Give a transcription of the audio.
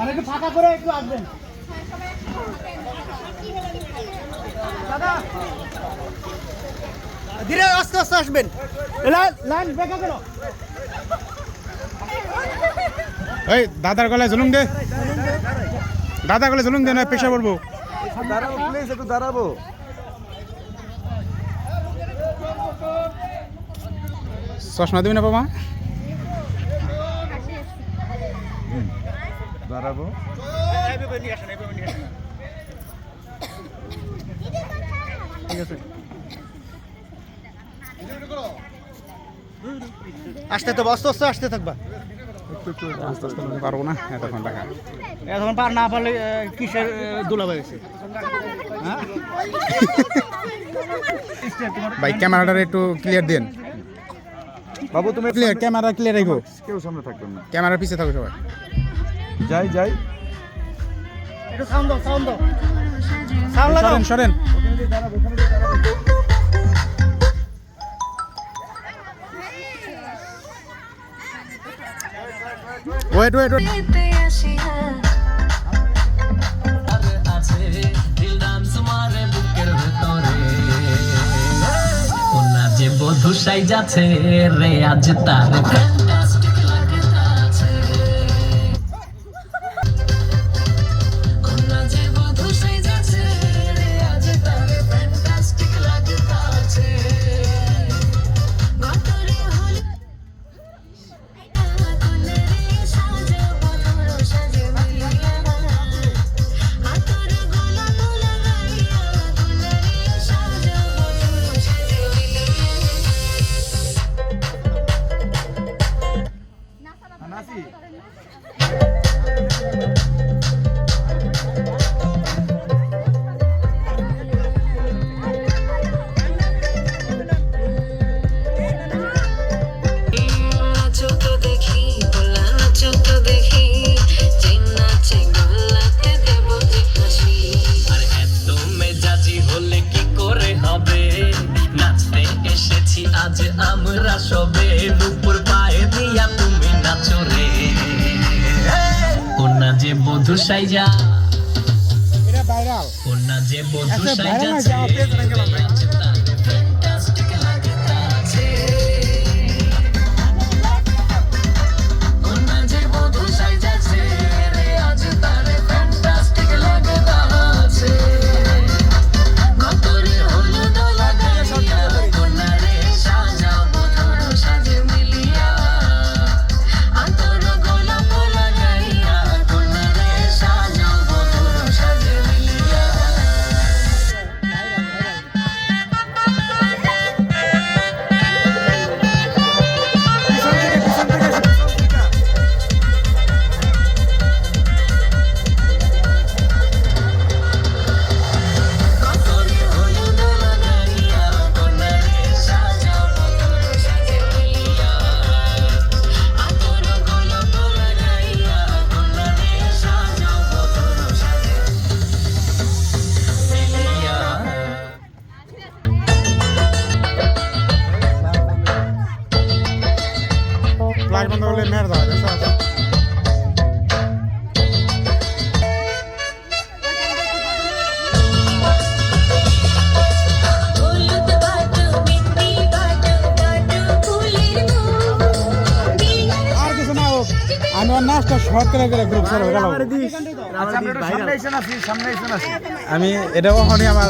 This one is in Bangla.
মানে একটু ফাঁকা করে একটু আসবেন। দাদা। ধীরে আস্তে আস্তে আসবেন। লাইন লাইন বেঁকা করো। এই দাদার গলায় জুলুম দে। দাদা গলায় জুলুম দে না পেশা পড়ব দাঁড়াবো প্লিজ একটু দাঁড়াবো। চশমা দিবি না বাবা? দাঁড়াবো। আসতে তো আস্তে আস্তে আসতে থাকবা। আস্তে আস্তে বলতে পারব না এতক্ষণ টাকা এখন পার না পারলে কিসের দুলা হয়েছে? ভাই ক্যামেরাটা একটু ক্লিয়ার দেন। বাবু তুমি ক্লিয়ার ক্যামেরা ক্লিয়ার রাখো কেউ সামনে থাকবেন না। ক্যামেরার পিছে থাকো সবাই। যাই যাই। একটু সাউন্ড দাও সাউন্ড দাও। সাউন্ড লাগাও সরেন সরেন। ওয়েট ওয়েট ওয়েট পেতে আসি আছে দিল ডান্স মারে বুকের ভেতরে। ওনা যে বধু সাই যাচ্ছে রে আজ তার আজ আমরা সবে দুপুর পায়ে দিয়া তুমি নাচো রে। কন্যা যে বধু সাইজা। ওনা যে বধু আচ্ছা, সাইজা সামনে এসে আসি সামনে এসে আসি আমি এটা কখনই আমার